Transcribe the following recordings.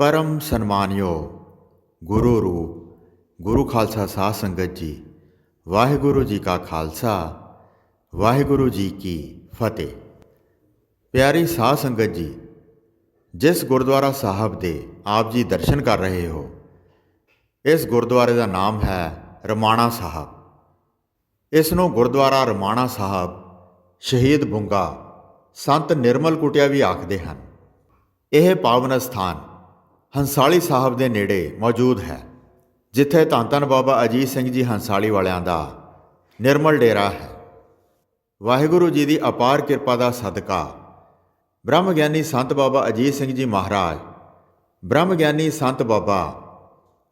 ਪਰਮ ਸਨਮਾਨਯੋਗ ਗੁਰੂ ਰੂਪ, ਗੁਰੂ ਖਾਲਸਾ ਸਾਧ ਸੰਗਤ ਜੀ, ਵਾਹਿਗੁਰੂ ਜੀ ਕਾ ਖਾਲਸਾ, ਵਾਹਿਗੁਰੂ ਜੀ ਕੀ ਫਤਿਹ। ਪਿਆਰੀ ਸਾਧ ਸੰਗਤ ਜੀ, ਜਿਸ ਗੁਰਦੁਆਰਾ ਸਾਹਿਬ ਦੇ ਆਪ ਜੀ ਦਰਸ਼ਨ ਕਰ ਰਹੇ ਹੋ, ਇਸ ਗੁਰਦੁਆਰੇ ਦਾ ਨਾਮ ਹੈ ਰਮਾਣਾ ਸਾਹਿਬ। ਇਸ ਨੂੰ ਗੁਰਦੁਆਰਾ ਰਮਾਣਾ ਸਾਹਿਬ ਸ਼ਹੀਦ ਬੁੰਗਾ ਸੰਤ ਨਿਰਮਲ ਕੁਟਿਆ ਵੀ ਆਖਦੇ ਹਨ। ਇਹ ਪਾਵਨ ਸਥਾਨ ਹੰਸਾਲੀ ਸਾਹਿਬ ਦੇ ਨੇੜੇ ਮੌਜੂਦ ਹੈ, ਜਿੱਥੇ ਧੰਨ ਧੰਨ ਬਾਬਾ ਅਜੀਤ ਸਿੰਘ ਜੀ ਹੰਸਾਲੀ ਵਾਲਿਆਂ ਦਾ ਨਿਰਮਲ ਡੇਰਾ ਹੈ। ਵਾਹਿਗੁਰੂ ਜੀ ਦੀ ਅਪਾਰ ਕਿਰਪਾ ਦਾ ਸਦਕਾ ਬ੍ਰਹਮ ਗਿਆਨੀ ਸੰਤ ਬਾਬਾ ਅਜੀਤ ਸਿੰਘ ਜੀ ਮਹਾਰਾਜ, ਬ੍ਰਹਮ ਗਿਆਨੀ ਸੰਤ ਬਾਬਾ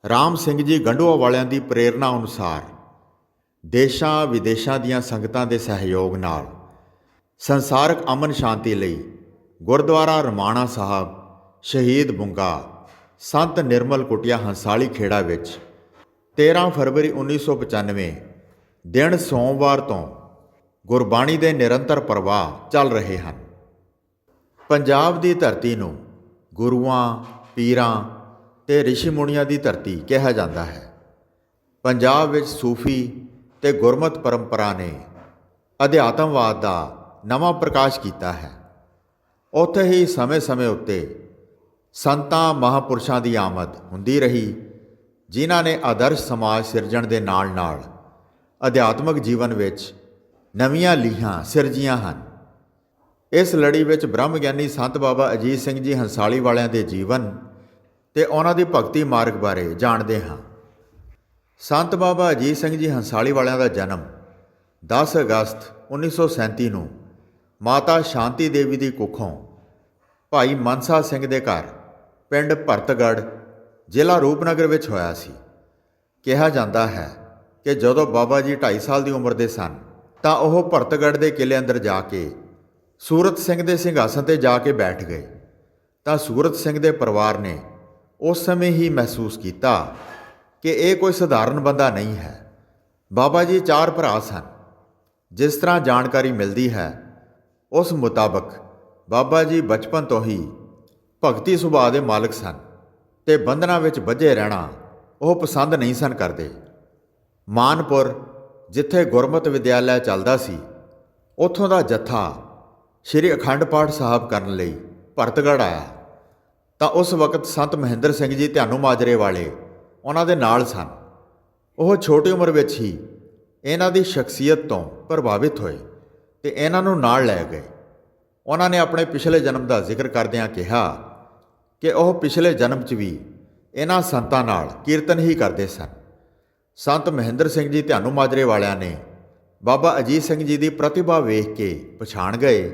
ਰਾਮ ਸਿੰਘ ਜੀ ਗੰਡੂਆ ਵਾਲਿਆਂ ਦੀ ਪ੍ਰੇਰਣਾ ਅਨੁਸਾਰ ਦੇਸ਼ਾਂ ਵਿਦੇਸ਼ਾਂ ਦੀਆਂ ਸੰਗਤਾਂ ਦੇ ਸਹਿਯੋਗ ਨਾਲ ਸੰਸਾਰਕ ਅਮਨ ਸ਼ਾਂਤੀ ਲਈ ਗੁਰਦੁਆਰਾ ਰਮਾਣਾ ਸਾਹਿਬ ਸ਼ਹੀਦ ਬੁੰਗਾ ਸੰਤ ਨਿਰਮਲ ਕੁਟਿਆ ਹੰਸਾਲੀ ਖੇੜਾ ਵਿੱਚ 13 ਫਰਵਰੀ 1995 ਦਿਨ ਸੋਮਵਾਰ ਤੋਂ ਗੁਰਬਾਣੀ ਦੇ ਨਿਰੰਤਰ ਪ੍ਰਵਾਹ ਚੱਲ ਰਹੇ ਹਨ। ਪੰਜਾਬ ਦੀ ਧਰਤੀ ਨੂੰ ਗੁਰੂਆਂ, ਪੀਰਾਂ ਤੇ ਰਿਸ਼ੀ ਮੁਨੀਆਂ ਦੀ ਧਰਤੀ ਕਿਹਾ ਜਾਂਦਾ ਹੈ। ਪੰਜਾਬ ਵਿੱਚ ਸੂਫੀ ਤੇ ਗੁਰਮਤ ਪਰੰਪਰਾ ਨੇ ਅਧਿਆਤਮਵਾਦ ਦਾ ਨਵਾਂ ਪ੍ਰਕਾਸ਼ ਕੀਤਾ ਹੈ। ਉੱਥੇ ਹੀ ਸਮੇਂ-ਸਮੇਂ ਉੱਤੇ ਸੰਤਾਂ ਮਹਾਪੁਰਸ਼ਾਂ ਦੀ ਆਮਦ ਹੁੰਦੀ ਰਹੀ, ਜਿਨ੍ਹਾਂ ਨੇ ਆਦਰਸ਼ ਸਮਾਜ ਸਿਰਜਣ ਦੇ ਨਾਲ-ਨਾਲ ਅਧਿਆਤਮਿਕ ਜੀਵਨ ਵਿੱਚ ਨਵੀਆਂ ਲੀਹਾਂ ਸਿਰਜੀਆਂ ਹਨ। ਇਸ ਲੜੀ ਵਿੱਚ ਬ੍ਰਹਮ ਗਿਆਨੀ ਸੰਤ ਬਾਬਾ ਅਜੀਤ ਸਿੰਘ ਜੀ ਹੰਸਾਲੀ ਵਾਲਿਆਂ ਦੇ ਜੀਵਨ ਤੇ ਉਹਨਾਂ ਦੀ ਭਗਤੀ ਮਾਰਗ ਬਾਰੇ ਜਾਣਦੇ ਹਾਂ। ਸੰਤ ਬਾਬਾ ਅਜੀਤ ਸਿੰਘ ਜੀ ਹੰਸਾਲੀ ਵਾਲਿਆਂ ਦਾ ਜਨਮ 10 ਅਗਸਤ 1937 ਨੂੰ ਮਾਤਾ ਸ਼ਾਂਤੀ ਦੇਵੀ ਦੀ ਕੁੱਖੋਂ ਭਾਈ ਮਨਸਾ ਸਿੰਘ ਦੇ ਘਰ ਪਿੰਡ ਭਰਤਗੜ੍ਹ ਜ਼ਿਲ੍ਹਾ ਰੂਪਨਗਰ ਵਿੱਚ ਹੋਇਆ ਸੀ। ਕਿਹਾ ਜਾਂਦਾ ਹੈ ਕਿ ਜਦੋਂ ਬਾਬਾ ਜੀ 2.5 ਸਾਲ ਦੀ ਉਮਰ ਦੇ ਸਨ, ਤਾਂ ਉਹ ਭਰਤਗੜ੍ਹ ਦੇ ਕਿਲੇ ਅੰਦਰ ਜਾ ਕੇ ਸੂਰਤ ਸਿੰਘ ਦੇ ਸਿੰਘਾਸਨ ਤੇ ਜਾ ਕੇ ਬੈਠ ਗਏ। ਤਾਂ ਸੂਰਤ ਸਿੰਘ ਦੇ ਪਰਿਵਾਰ ਨੇ ਉਸ ਸਮੇਂ ਹੀ ਮਹਿਸੂਸ ਕੀਤਾ ਕਿ ਇਹ ਕੋਈ ਸਧਾਰਨ ਬੰਦਾ ਨਹੀਂ ਹੈ। ਬਾਬਾ ਜੀ ਚਾਰ ਭਰਾ ਸਨ। ਜਿਸ ਤਰ੍ਹਾਂ ਜਾਣਕਾਰੀ ਮਿਲਦੀ ਹੈ, ਉਸ ਮੁਤਾਬਕ ਬਾਬਾ ਜੀ ਬਚਪਨ ਤੋਂ ਹੀ ਭਗਤੀ ਸੁਭਾਅ ਦੇ ਮਾਲਕ ਸਨ ਤੇ ਬੰਧਨਾਂ ਵਿੱਚ ਵੱਜੇ ਰਹਿਣਾ ਉਹ ਪਸੰਦ ਨਹੀਂ ਸਨ ਕਰਦੇ। ਮਾਨਪੁਰ, ਜਿੱਥੇ ਗੁਰਮਤ ਵਿਦਿਆਲਿਆ ਚੱਲਦਾ ਸੀ, ਉੱਥੋਂ ਦਾ ਜੱਥਾ ਸ੍ਰੀ ਅਖੰਡ ਪਾਠ ਸਾਹਿਬ ਕਰਨ ਲਈ ਭਰਤਗੜ੍ਹ ਆਇਆ। ਤਾਂ ਉਸ ਵਕਤ ਸੰਤ ਮਹਿੰਦਰ ਸਿੰਘ ਜੀ ਧਿਆਨੂ ਮਾਜਰੇ ਵਾਲੇ ਉਹਨਾਂ ਦੇ ਨਾਲ ਸਨ। ਉਹ ਛੋਟੀ ਉਮਰ ਵਿੱਚ ਹੀ ਇਹਨਾਂ ਦੀ ਸ਼ਖਸੀਅਤ ਤੋਂ ਪ੍ਰਭਾਵਿਤ ਹੋਏ ਤੇ ਇਹਨਾਂ ਨੂੰ ਨਾਲ ਲੈ ਗਏ। ਉਹਨਾਂ ਨੇ ਆਪਣੇ ਪਿਛਲੇ ਜਨਮ ਦਾ ਜ਼ਿਕਰ ਕਰਦਿਆਂ ਕਿਹਾ ਕਿ ਉਹ ਪਿਛਲੇ ਜਨਮ 'ਚ ਵੀ ਇਹਨਾਂ ਸੰਤਾਂ ਨਾਲ ਕੀਰਤਨ ਹੀ ਕਰਦੇ ਸਨ। ਸੰਤ ਮਹਿੰਦਰ ਸਿੰਘ ਜੀ ਧਿਆਨੂ ਮਾਜਰੇ ਵਾਲਿਆਂ ਨੇ ਬਾਬਾ ਅਜੀਤ ਸਿੰਘ ਜੀ ਦੀ ਪ੍ਰਤਿਭਾ ਵੇਖ ਕੇ ਪਛਾਣ ਗਏ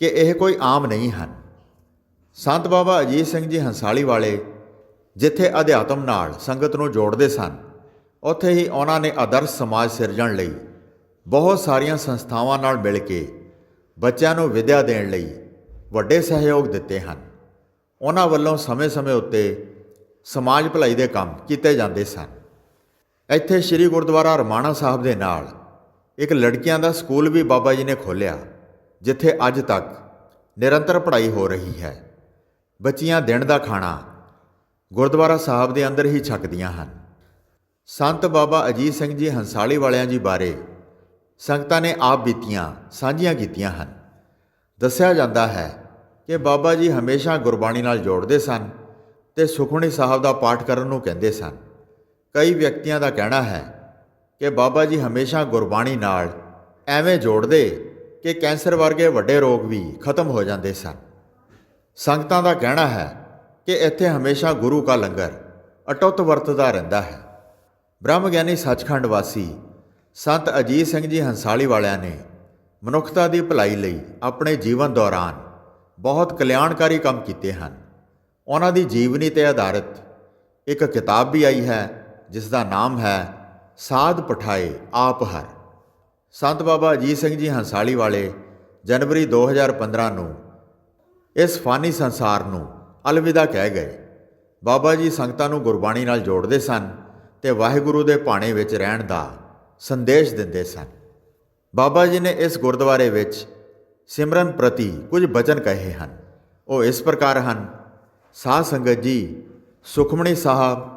ਕਿ ਇਹ ਕੋਈ ਆਮ ਨਹੀਂ ਹਨ। ਸੰਤ ਬਾਬਾ ਅਜੀਤ ਸਿੰਘ ਜੀ ਹੰਸਾਲੀ ਵਾਲੇ ਜਿੱਥੇ ਅਧਿਆਤਮ ਨਾਲ ਸੰਗਤ ਨੂੰ ਜੋੜਦੇ ਸਨ, ਉੱਥੇ ਹੀ ਉਹਨਾਂ ਨੇ ਆਦਰਸ਼ ਸਮਾਜ ਸਿਰਜਣ ਲਈ ਬਹੁਤ ਸਾਰੀਆਂ ਸੰਸਥਾਵਾਂ ਨਾਲ ਮਿਲ ਕੇ ਬੱਚਿਆਂ ਨੂੰ ਵਿਦਿਆ ਦੇਣ ਲਈ ਵੱਡੇ ਸਹਿਯੋਗ ਦਿੱਤੇ ਹਨ। ਉਹਨਾਂ ਵੱਲੋਂ ਸਮੇਂ-ਸਮੇਂ ਉੱਤੇ ਸਮਾਜ ਭਲਾਈ ਦੇ ਕੰਮ ਕੀਤੇ ਜਾਂਦੇ ਸਨ। ਇੱਥੇ ਸ੍ਰੀ ਗੁਰਦੁਆਰਾ ਰਮਾਣਾ ਸਾਹਿਬ ਦੇ ਨਾਲ ਇੱਕ ਲੜਕੀਆਂ ਦਾ ਸਕੂਲ ਵੀ ਬਾਬਾ ਜੀ ਨੇ ਖੋਲ੍ਹਿਆ, ਜਿੱਥੇ ਅੱਜ ਤੱਕ ਨਿਰੰਤਰ ਪੜ੍ਹਾਈ ਹੋ ਰਹੀ ਹੈ। ਬੱਚੀਆਂ ਦਿਨ ਦਾ ਖਾਣਾ ਗੁਰਦੁਆਰਾ ਸਾਹਿਬ ਦੇ ਅੰਦਰ ਹੀ ਛਕਦੀਆਂ ਹਨ। ਸੰਤ ਬਾਬਾ ਅਜੀਤ ਸਿੰਘ ਜੀ ਹੰਸਾਲੀ ਵਾਲਿਆਂ ਜੀ ਬਾਰੇ ਸੰਗਤਾਂ ਨੇ ਆਪ ਬੀਤੀਆਂ, ਸਾਂਝੀਆਂ ਕੀਤੀਆਂ ਹਨ। ਦੱਸਿਆ ਜਾਂਦਾ ਹੈ ਕਿ ਬਾਬਾ ਜੀ ਹਮੇਸ਼ਾ ਗੁਰਬਾਣੀ ਨਾਲ ਜੋੜਦੇ ਸਨ ਤੇ ਸੁਖਮਨੀ ਸਾਹਿਬ ਦਾ ਪਾਠ ਕਰਨ ਨੂੰ ਕਹਿੰਦੇ ਸਨ। ਕਈ ਵਿਅਕਤੀਆਂ ਦਾ ਕਹਿਣਾ ਹੈ ਕਿ ਬਾਬਾ ਜੀ ਹਮੇਸ਼ਾ ਗੁਰਬਾਣੀ ਨਾਲ ਐਵੇਂ ਜੋੜਦੇ ਕਿ ਕੈਂਸਰ ਵਰਗੇ ਵੱਡੇ ਰੋਗ ਵੀ ਖਤਮ ਹੋ ਜਾਂਦੇ ਸਨ। ਸੰਗਤਾਂ ਦਾ ਕਹਿਣਾ ਹੈ ਕਿ ਇੱਥੇ ਹਮੇਸ਼ਾ ਗੁਰੂ ਕਾ ਲੰਗਰ ਅਟੁੱਟ ਵਰਤਦਾ ਰਹਿੰਦਾ ਹੈ। ਬ੍ਰਹਮ ਗਿਆਨੀ ਸੱਚਖੰਡ ਵਾਸੀ ਸੰਤ ਅਜੀਤ ਸਿੰਘ ਜੀ ਹੰਸਾਲੀ ਵਾਲਿਆਂ ਨੇ ਮਨੁੱਖਤਾ ਦੀ ਭਲਾਈ ਲਈ ਆਪਣੇ ਜੀਵਨ ਦੌਰਾਨ ਬਹੁਤ ਕਲਿਆਣਕਾਰੀ ਕੰਮ ਕੀਤੇ ਹਨ। ਉਹਨਾਂ ਦੀ ਜੀਵਨੀ ਤੇ ਆਧਾਰਿਤ ਇੱਕ ਕਿਤਾਬ ਵੀ ਆਈ ਹੈ ਜਿਸ ਦਾ ਨਾਮ ਹੈ, ਸਾਧ ਪਠਾਏ ਆਪ ਹਰ। ਸੰਤ ਬਾਬਾ ਅਜੀਤ ਸਿੰਘ ਜੀ ਹੰਸਾਲੀ ਵਾਲੇ ਜਨਵਰੀ 2015 ਨੂੰ ਇਸ ਫਾਨੀ ਸੰਸਾਰ ਨੂੰ ਅਲਵਿਦਾ ਕਹਿ ਗਏ। ਬਾਬਾ ਜੀ ਸੰਗਤਾਂ ਨੂੰ ਗੁਰਬਾਣੀ ਨਾਲ ਜੋੜਦੇ ਸਨ ਤੇ ਵਾਹਿਗੁਰੂ ਦੇ ਭਾਣੇ ਵਿੱਚ ਰਹਿਣ ਦਾ ਸੰਦੇਸ਼ ਦਿੰਦੇ ਸਨ। ਬਾਬਾ ਜੀ ਨੇ ਇਸ ਗੁਰਦੁਆਰੇ ਵਿੱਚ ਸਿਮਰਨ ਪ੍ਰਤੀ ਕੁਝ ਬਚਨ ਕਹੇ ਹਨ। ਉਹ ਇਸ ਪ੍ਰਕਾਰ ਹਨ। ਸਾਧ ਸੰਗਤ ਜੀ, ਸੁਖਮਣੀ ਸਾਹਿਬ,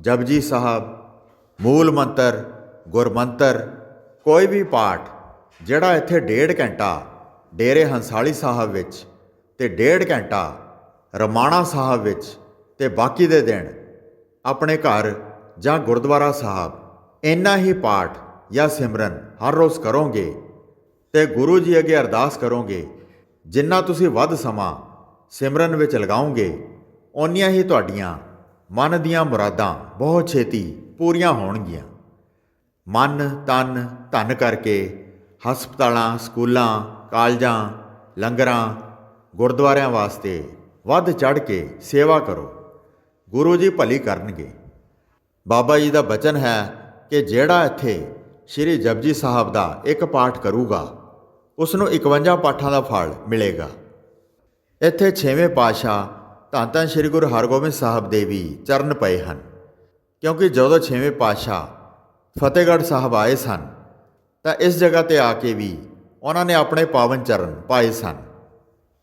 ਜਪਜੀ ਸਾਹਿਬ, ਮੂਲ ਮੰਤਰ ਗੁਰਮੰਤਰ ਕੋਈ ਵੀ ਪਾਠ, ਜਿਹੜਾ ਇੱਥੇ ਡੇਢ ਘੰਟਾ ਡੇਰੇ ਹੰਸਾਲੀ ਸਾਹਿਬ ਵਿੱਚ ਤੇ ਡੇਢ ਘੰਟਾ ਰਮਾਣਾ ਸਾਹਿਬ ਵਿੱਚ ਤੇ ਬਾਕੀ ਦੇ ਦਿਨ ਆਪਣੇ ਘਰ ਜਾਂ ਗੁਰਦੁਆਰਾ ਸਾਹਿਬ, ਇੰਨਾ ਹੀ ਪਾਠ ਜਾਂ ਸਿਮਰਨ ਹਰ ਰੋਜ਼ ਕਰੋਗੇ ਤੇ ਗੁਰੂ ਜੀ ਅੱਗੇ ਅਰਦਾਸ ਕਰੋਗੇ, ਜਿੰਨਾ ਤੁਸੀਂ ਵੱਧ ਸਮਾਂ ਸਿਮਰਨ ਵਿੱਚ ਲਗਾਓਗੇ, ਓਨੀਆਂ ਹੀ ਤੁਹਾਡੀਆਂ ਮਨ ਦੀਆਂ ਮੁਰਾਦਾਂ ਬਹੁਤ ਛੇਤੀ ਪੂਰੀਆਂ ਹੋਣਗੀਆਂ। ਮਨ, ਤਨ, ਧਨ ਕਰਕੇ ਹਸਪਤਾਲਾਂ, ਸਕੂਲਾਂ, ਕਾਲਜਾਂ, ਲੰਗਰਾਂ, ਗੁਰਦੁਆਰਿਆਂ ਵਾਸਤੇ ਵੱਧ ਚੜ ਕੇ ਸੇਵਾ ਕਰੋ। ਗੁਰੂ ਜੀ ਭਲੀ ਕਰਨਗੇ। ਬਾਬਾ ਜੀ ਦਾ ਬਚਨ ਹੈ ਕਿ ਜਿਹੜਾ ਇੱਥੇ ਸ੍ਰੀ ਜਪਜੀ ਸਾਹਿਬ ਦਾ ਇੱਕ ਪਾਠ ਕਰੂਗਾ ਉਸ ਨੂੰ 51 ਪਾਠਾਂ ਦਾ ਫਲ ਮਿਲੇਗਾ। ਇੱਥੇ 6ਵੇਂ ਪਾਤਸ਼ਾਹ ਧੰਨ ਧੰਨ ਸ੍ਰੀ ਗੁਰੂ ਹਰਗੋਬਿੰਦ ਸਾਹਿਬ ਦੇ ਵੀ ਚਰਨ ਪਏ ਹਨ। ਕਿਉਂਕਿ ਜਦੋਂ 6ਵੇਂ ਪਾਤਸ਼ਾਹ ਫਤਿਹਗੜ੍ਹ ਸਾਹਿਬ ਆਏ ਸਨ, ਤਾਂ ਇਸ ਜਗ੍ਹਾ ਤੇ ਆ ਕੇ ਵੀ ਉਹਨਾਂ ਨੇ ਆਪਣੇ ਪਾਵਨ ਚਰਨ ਪਾਏ ਸਨ।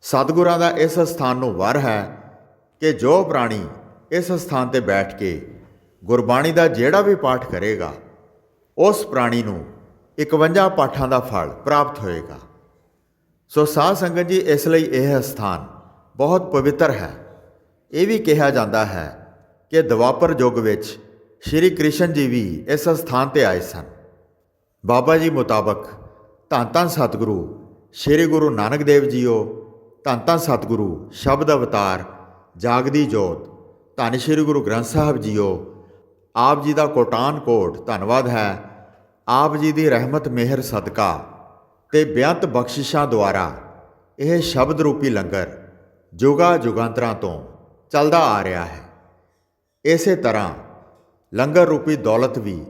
ਸਤਿਗੁਰਾਂ ਦਾ ਇਸ ਸਥਾਨ ਨੂੰ ਵਰ ਹੈ ਕਿ ਜੋ ਪ੍ਰਾਣੀ ਇਸ ਸਥਾਨ ਤੇ ਬੈਠ ਕੇ ਗੁਰਬਾਣੀ ਦਾ ਜਿਹੜਾ ਵੀ ਪਾਠ ਕਰੇਗਾ, ਉਸ ਪ੍ਰਾਣੀ ਨੂੰ 51 ਪਾਠਾਂ ਦਾ ਫਲ ਪ੍ਰਾਪਤ ਹੋਏਗਾ। ਸੋ ਸਾਧ ਸੰਗਤ ਜੀ, ਇਸ ਲਈ ਇਹ ਸਥਾਨ ਬਹੁਤ ਪਵਿੱਤਰ ਹੈ। ਇਹ ਵੀ ਕਿਹਾ ਜਾਂਦਾ ਹੈ ਕਿ ਦਵਾਪਰ ਯੁੱਗ ਵਿੱਚ ਸ਼੍ਰੀ ਕ੍ਰਿਸ਼ਨ ਜੀ ਵੀ ਇਸ ਸਥਾਨ ਤੇ ਆਏ ਸਨ। ਬਾਬਾ ਜੀ ਮੁਤਾਬਕ ਧੰਨ ਧੰਨ ਸਤਿਗੁਰੂ ਸ਼੍ਰੀ ਗੁਰੂ ਨਾਨਕ ਦੇਵ ਜੀਓ, ਧੰਨ ਧੰਨ ਸਤਿਗੁਰੂ ਸ਼ਬਦ ਅਵਤਾਰ ਜਾਗਦੀ ਜੋਤ, ਧੰਨ ਸ਼੍ਰੀ ਗੁਰੂ ਗ੍ਰੰਥ ਸਾਹਿਬ ਜੀਓ, ਆਪ ਜੀ ਦਾ ਕੋਟਾਨ ਕੋਟ ਧੰਨਵਾਦ ਹੈ। ਆਪ ਜੀ ਦੀ ਰਹਿਮਤ ਮਿਹਰ ਸਦਕਾ ਤੇ ਬੇਅੰਤ ਬਖਸ਼ਿਸ਼ਾਂ ਦੁਆਰਾ ਇਹ ਸ਼ਬਦ ਰੂਪੀ ਲੰਗਰ ਜੁਗਾ ਜੁਗਾਂਤਰਾਂ ਤੋਂ ਚੱਲਦਾ ਆ ਰਿਹਾ ਹੈ। ਇਸੇ ਤਰ੍ਹਾਂ ਲੰਗਰ ਰੂਪੀ ਦੌਲਤ ਵੀ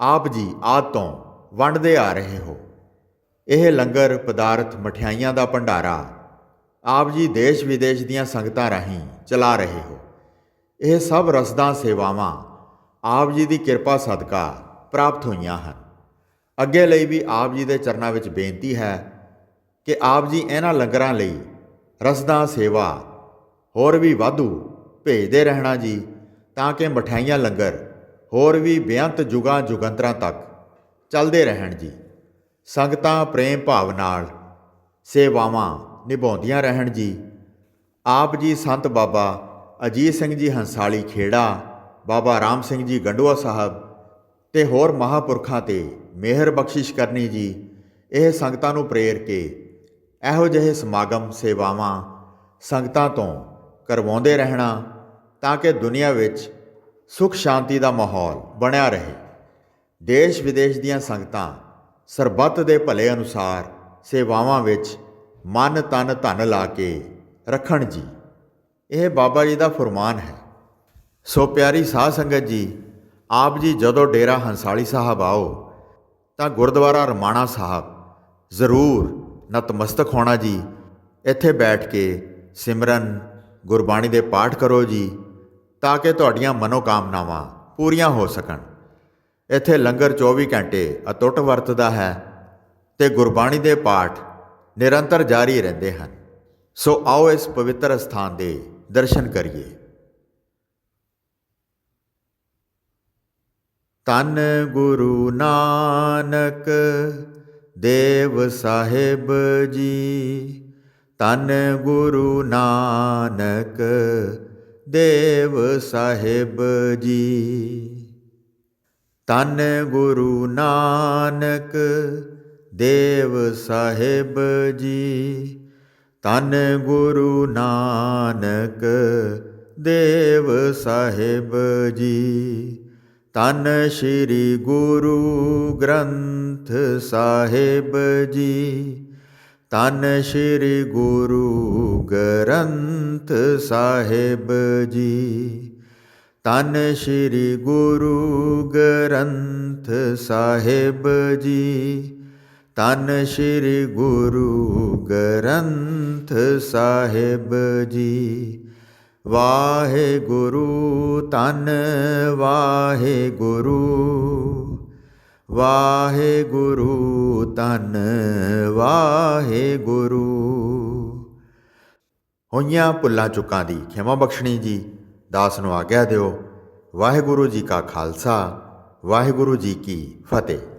ਆਪ ਜੀ ਆਦ ਤੋਂ ਵੰਡਦੇ ਆ ਰਹੇ ਹੋ। ਇਹ ਲੰਗਰ ਪਦਾਰਥ ਮਠਿਆਈਆਂ ਦਾ ਭੰਡਾਰਾ ਆਪ ਜੀ ਦੇਸ਼ ਵਿਦੇਸ਼ ਦੀਆਂ ਸੰਗਤਾਂ ਰਾਹੀਂ ਚਲਾ ਰਹੇ ਹੋ। ਇਹ ਸਭ ਰਸਦਾਂ ਸੇਵਾਵਾਂ ਆਪ ਜੀ ਦੀ ਕਿਰਪਾ ਸਦਕਾ ਪ੍ਰਾਪਤ ਹੋਈਆਂ ਹਨ। ਅੱਗੇ ਲਈ ਵੀ ਆਪ ਜੀ ਦੇ ਚਰਨਾਂ ਵਿੱਚ ਬੇਨਤੀ ਹੈ ਕਿ ਆਪ ਜੀ ਇਹਨਾਂ ਲੰਗਰਾਂ ਲਈ ਰਸਦਾਂ ਸੇਵਾ ਹੋਰ ਵੀ ਵਾਧੂ ਭੇਜਦੇ ਰਹਿਣਾ ਜੀ, ਤਾਂ ਕਿ ਮਠਿਆਈਆਂ ਲੰਗਰ ਹੋਰ ਵੀ ਬੇਅੰਤ ਜੁਗਾਂ ਜੁਗੰਤਰਾਂ ਤੱਕ ਚੱਲਦੇ ਰਹਿਣ ਜੀ। ਸੰਗਤਾਂ ਪ੍ਰੇਮ ਭਾਵ ਨਾਲ ਸੇਵਾਵਾਂ ਨਿਭਾਉਂਦੀਆਂ ਰਹਿਣ ਜੀ। ਆਪ ਜੀ ਸੰਤ ਬਾਬਾ ਅਜੀਤ ਸਿੰਘ ਜੀ ਹੰਸਾਲੀ ਖੇੜਾ, ਬਾਬਾ ਰਾਮ ਸਿੰਘ ਜੀ ਗੰਡੂਆ ਸਾਹਿਬ ਤੇ ਹੋਰ ਮਹਾਪੁਰਖਾਂ ਤੇ ਮਿਹਰ ਬਖਸ਼ਿਸ਼ ਕਰਨੀ ਜੀ, ਇਹ ਸੰਗਤਾਂ ਨੂੰ ਪ੍ਰੇਰ ਕੇ ਇਹੋ ਜਿਹੇ ਸਮਾਗਮ ਸੇਵਾਵਾਂ ਸੰਗਤਾਂ ਤੋਂ ਕਰਵਾਉਂਦੇ ਰਹਿਣਾ ਤਾਂ ਕਿ ਦੁਨੀਆ ਵਿੱਚ ਸੁਖ ਸ਼ਾਂਤੀ ਦਾ ਮਾਹੌਲ ਬਣਿਆ ਰਹੇ। ਦੇਸ਼ ਵਿਦੇਸ਼ ਦੀਆਂ ਸੰਗਤਾਂ ਸਰਬੱਤ ਦੇ ਭਲੇ ਅਨੁਸਾਰ ਸੇਵਾਵਾਂ ਵਿੱਚ ਮਨ ਤਨ ਧਨ ਲਾ ਕੇ ਰੱਖਣ ਜੀ। ਇਹ ਬਾਬਾ ਜੀ ਦਾ ਫਰਮਾਨ ਹੈ। ਸੋ ਪਿਆਰੀ ਸਾਧ ਸੰਗਤ ਜੀ ਆਪ ਜੀ ਜਦੋਂ ਡੇਰਾ ਹੰਸਾਲੀ ਸਾਹਿਬ ਆਓ, ਤਾਂ ਗੁਰਦੁਆਰਾ ਰਮਾਣਾ ਸਾਹਿਬ ਜ਼ਰੂਰ ਨਤਮਸਤਕ ਹੋਣਾ ਜੀ। ਇੱਥੇ ਬੈਠ ਕੇ ਸਿਮਰਨ, ਗੁਰਬਾਣੀ ਦੇ ਪਾਠ ਕਰੋ ਜੀ, ਤਾਂ ਕਿ ਤੁਹਾਡੀਆਂ ਮਨੋਕਾਮਨਾਵਾਂ ਪੂਰੀਆਂ ਹੋ ਸਕਣ। ਇੱਥੇ ਲੰਗਰ 24 ਘੰਟੇ ਅਟੁੱਟ ਵਰਤਦਾ ਹੈ ਤੇ ਗੁਰਬਾਣੀ ਦੇ ਪਾਠ ਨਿਰੰਤਰ ਜਾਰੀ ਰਹਿੰਦੇ ਹਨ। ਸੋ ਆਓ ਇਸ ਪਵਿੱਤਰ ਸਥਾਨ ਦੇ ਦਰਸ਼ਨ ਕਰੀਏ। ਤਨ ਗੁਰੂ ਨਾਨਕ ਦੇਵ ਸਾਹਿਬ ਜੀ। ਤਨ ਗੁਰੂ ਨਾਨਕ ਦੇਵ ਸਾਹਿਬ ਜੀ। ਤਨ ਗੁਰੂ ਨਾਨਕ ਦੇਵ ਸਾਹਿਬ ਜੀ। ਤਨ ਗੁਰੂ ਨਾਨਕ ਦੇਵ ਸਾਹਿਬ ਜੀ। ਤਨ ਸ਼੍ਰੀ ਗੁਰੂ ਗ੍ਰੰਥ ਸਾਹਿਬ ਜੀ। ਤਨ ਸ਼੍ਰੀ ਗੁਰੂ ਗ੍ਰੰਥ ਸਾਹਿਬ ਜੀ। ਤਨ ਸ਼੍ਰੀ ਗੁਰੂ ਗ੍ਰੰਥ ਸਾਹਿਬ ਜੀ। ਤਨ ਸ਼੍ਰੀ ਗੁਰੂ ਗ੍ਰੰਥ ਸਾਹਿਬ ਜੀ। ਵਾਹਿਗੁਰੂ ਤਨ ਵਾਹਿਗੁਰੂ। ਵਾਹਿਗੁਰੂ ਤਨ ਵਾਹਿਗੁਰੂ। ਹੋਈਆਂ ਭੁੱਲਾਂ ਚੁੱਕਾਂ ਦੀ ਖਿਮਾ ਬਖਸ਼ਣੀ ਜੀ, ਦਾਸ ਨੂੰ ਆਗਿਆ ਦਿਓ। ਵਾਹਿਗੁਰੂ ਜੀ ਕਾ ਖਾਲਸਾ, ਵਾਹਿਗੁਰੂ ਜੀ ਕੀ ਫਤਿਹ।